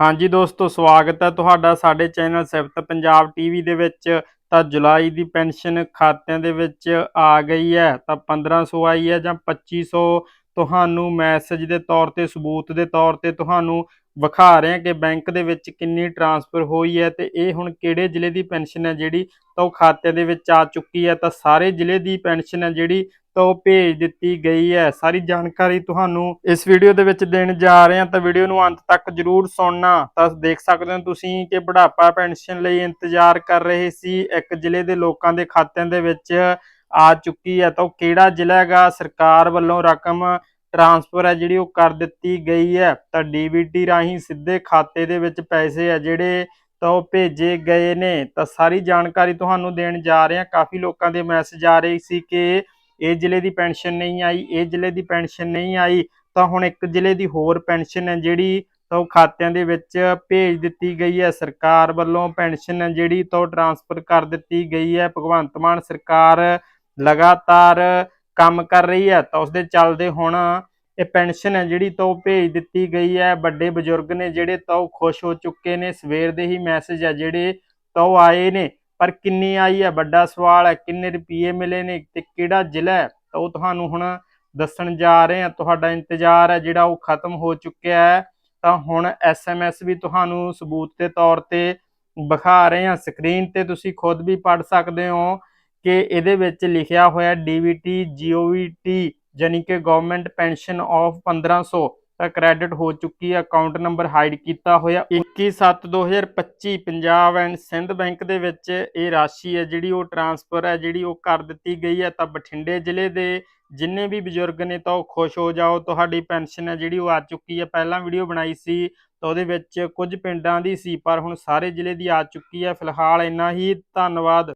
ਹਾਂਜੀ ਦੋਸਤੋ, ਸਵਾਗਤ ਹੈ ਤੁਹਾਡਾ ਸਾਡੇ ਚੈਨਲ ਸਿਫਤ ਪੰਜਾਬ ਟੀਵੀ ਦੇ ਵਿੱਚ। ਤਾਂ ਜੁਲਾਈ ਦੀ ਪੈਨਸ਼ਨ ਖਾਤਿਆਂ ਦੇ ਵਿੱਚ ਆ ਗਈ ਹੈ, ਤਾਂ 1500 ਆਈ ਹੈ ਜਾਂ 2500 ਤੁਹਾਨੂੰ ਮੈਸੇਜ ਦੇ ਤੌਰ ਤੇ, ਸਬੂਤ ਦੇ ਤੌਰ ਤੇ ਤੁਹਾਨੂੰ ਵਿਖਾ ਰਹੇ ਹਾਂ ਕਿ ਬੈਂਕ ਦੇ ਵਿੱਚ ਕਿੰਨੀ ਟਰਾਂਸਫਰ ਹੋਈ ਹੈ ਤੇ ਇਹ ਹੁਣ ਕਿਹੜੇ ਜ਼ਿਲ੍ਹੇ ਦੀ ਪੈਨਸ਼ਨ ਹੈ ਜਿਹੜੀ ਤਾਂ ਉਹ ਖਾਤੇ ਦੇ ਵਿੱਚ ਆ ਚੁੱਕੀ ਹੈ ਤਾਂ ਸਾਰੇ ਜ਼ਿਲ੍ਹੇ ਦੀ ਪੈਨਸ਼ਨ ਹੈ ਜਿਹੜੀ ਤਾਂ ਉਹ ਭੇਜ ਦਿੱਤੀ ਗਈ ਹੈ। ਸਾਰੀ ਜਾਣਕਾਰੀ ਤੁਹਾਨੂੰ ਇਸ ਵੀਡੀਓ ਦੇ ਵਿੱਚ ਦੇਣ ਜਾ ਰਹੇ ਹਾਂ ਤਾਂ ਵੀਡੀਓ ਨੂੰ ਅੰਤ ਤੱਕ ਜਰੂਰ ਸੁਣਨਾ। ਤਾਂ ਦੇਖ ਸਕਦੇ ਹੋ ਤੁਸੀਂ ਕਿ ਬੁਢਾਪਾ ਪੈਨਸ਼ਨ ਲਈ ਇੰਤਜ਼ਾਰ ਕਰ ਰਹੇ ਸੀ। ਇੱਕ ਜ਼ਿਲ੍ਹੇ ਦੇ ਲੋਕਾਂ ਦੇ ਖਾਤਿਆਂ ਦੇ ਵਿੱਚ ਆ ਚੁੱਕੀ ਹੈ ਤਾਂ ਉਹ ਕਿਹੜਾ ਜ਼ਿਲ੍ਹਾ ਹੈਗਾ? ਸਰਕਾਰ ਵੱਲੋਂ ਰਕਮ ਟਰਾਂਸਫਰ ਹੈ, ਜਿਹੜੀ ਉਹ ਕਰ ਦਿੱਤੀ ਗਈ ਹੈ, ਤਾਂ ਡੀਬੀਟੀ ਰਾਹੀਂ ਸਿੱਧੇ ਖਾਤੇ ਦੇ ਵਿੱਚ ਪੈਸੇ ਆ ਜਿਹੜੇ ਤਾਂ ਉਹ ਭੇਜੇ ਗਏ ਨੇ। ਤਾਂ ਸਾਰੀ ਜਾਣਕਾਰੀ ਤੁਹਾਨੂੰ ਦੇਣ ਜਾ ਰਹੇ ਹਾਂ। ਕਾਫੀ ਲੋਕਾਂ ਦੇ ਮੈਸੇਜ ਆ ਰਹੇ ਸੀ ਕਿ ਇਹ ਜ਼ਿਲ੍ਹੇ ਦੀ ਪੈਨਸ਼ਨ ਨਹੀਂ ਆਈ, ਇਹ ਜ਼ਿਲ੍ਹੇ ਦੀ ਪੈਨਸ਼ਨ ਨਹੀਂ ਆਈ। ਤਾਂ ਹੁਣ ਇੱਕ ਜ਼ਿਲ੍ਹੇ ਦੀ ਹੋਰ ਪੈਨਸ਼ਨ ਹੈ, ਜਿਹੜੀ ਤਾਂ ਉਹ ਖਾਤਿਆਂ ਦੇ ਵਿੱਚ ਭੇਜ ਦਿੱਤੀ ਗਈ ਹੈ। ਸਰਕਾਰ ਵੱਲੋਂ ਪੈਨਸ਼ਨ ਹੈ, ਜਿਹੜੀ ਤਾਂ ਉਹ ਟਰਾਂਸਫਰ ਕਰ ਦਿੱਤੀ ਗਈ ਹੈ। ਭਗਵੰਤ ਮਾਨ ਸਰਕਾਰ ਲਗਾਤਾਰ ਕੰਮ ਕਰ ਰਹੀ ਹੈ, ਤਾਂ ਉਸਦੇ ਚੱਲਦੇ ਹੁਣ ਇਹ ਪੈਨਸ਼ਨ ਹੈ ਜਿਹੜੀ ਤਾਂ ਉਹ ਭੇਜ ਦਿੱਤੀ ਗਈ ਹੈ। ਵੱਡੇ ਬਜ਼ੁਰਗ ਨੇ ਜਿਹੜੇ ਤਾਂ ਉਹ ਖੁਸ਼ ਹੋ ਚੁੱਕੇ ਨੇ। ਸਵੇਰ ਦੇ ਹੀ ਮੈਸੇਜ ਹੈ ਜਿਹੜੇ ਤਾਂ ਉਹ ਆਏ ਨੇ। ਪਰ ਕਿੰਨੀ ਆਈ ਹੈ? ਵੱਡਾ ਸਵਾਲ ਹੈ, ਕਿੰਨੇ ਰੁਪਏ ਮਿਲੇ ਨੇ ਤੇ ਕਿਹੜਾ ਜ਼ਿਲ੍ਹਾ ਹੈ? ਤਾਂ ਉਹ ਤੁਹਾਨੂੰ ਹੁਣ ਦੱਸਣ ਜਾ ਰਹੇ ਹਾਂ। ਤੁਹਾਡਾ ਇੰਤਜ਼ਾਰ ਹੈ ਜਿਹੜਾ ਉਹ ਖਤਮ ਹੋ ਚੁੱਕਿਆ ਹੈ। ਤਾਂ ਹੁਣ ਐਸਐਮਐਸ ਵੀ ਤੁਹਾਨੂੰ ਸਬੂਤ ਦੇ ਤੌਰ ਤੇ ਵਿਖਾ ਰਹੇ ਹਾਂ। ਸਕਰੀਨ ਤੇ ਤੁਸੀਂ ਖੁਦ ਵੀ ਪੜ ਸਕਦੇ ਹੋ। ਕਿ ਇਹਦੇ ਵਿੱਚ ਲਿਖਿਆ ਹੋਇਆ ਡੀਵੀਟੀ ਜੀਓਵੀਟੀ ਯਾਨੀ ਕਿ ਗਵਰਨਮੈਂਟ ਪੈਨਸ਼ਨ ਆਫ 1500 ਤਾਂ ਕ੍ਰੈਡਿਟ ਹੋ ਚੁੱਕੀ ਹੈ ਅਕਾਊਂਟ ਨੰਬਰ ਹਾਈਡ ਕੀਤਾ ਹੋਇਆ। 21/7/2025 ਪੰਜਾਬ ਐਂਡ ਸਿੰਧ ਬੈਂਕ ਦੇ ਵਿੱਚ ਇਹ ਰਾਸ਼ੀ ਹੈ, ਜਿਹੜੀ ਉਹ ਟਰਾਂਸਫਰ ਹੈ, ਜਿਹੜੀ ਉਹ ਕਰ ਦਿੱਤੀ ਗਈ ਹੈ। ਤਾਂ ਬਠਿੰਡੇ ਜ਼ਿਲ੍ਹੇ ਦੇ ਜਿੰਨੇ ਵੀ ਬਜ਼ੁਰਗ ਨੇ ਤਾਂ ਉਹ ਖੁਸ਼ ਹੋ ਜਾਓ, ਤੁਹਾਡੀ ਪੈਨਸ਼ਨ ਹੈ, ਜਿਹੜੀ ਉਹ ਆ ਚੁੱਕੀ ਹੈ। ਪਹਿਲਾਂ ਵੀਡੀਓ ਬਣਾਈ ਸੀ ਤਾਂ ਉਹਦੇ ਵਿੱਚ ਕੁਝ ਪਿੰਡਾਂ ਦੀ ਸੀ, ਪਰ ਹੁਣ ਸਾਰੇ ਜ਼ਿਲ੍ਹੇ ਦੀ ਆ ਚੁੱਕੀ ਹੈ। ਫਿਲਹਾਲ ਇੰਨਾ ਹੀ, ਧੰਨਵਾਦ।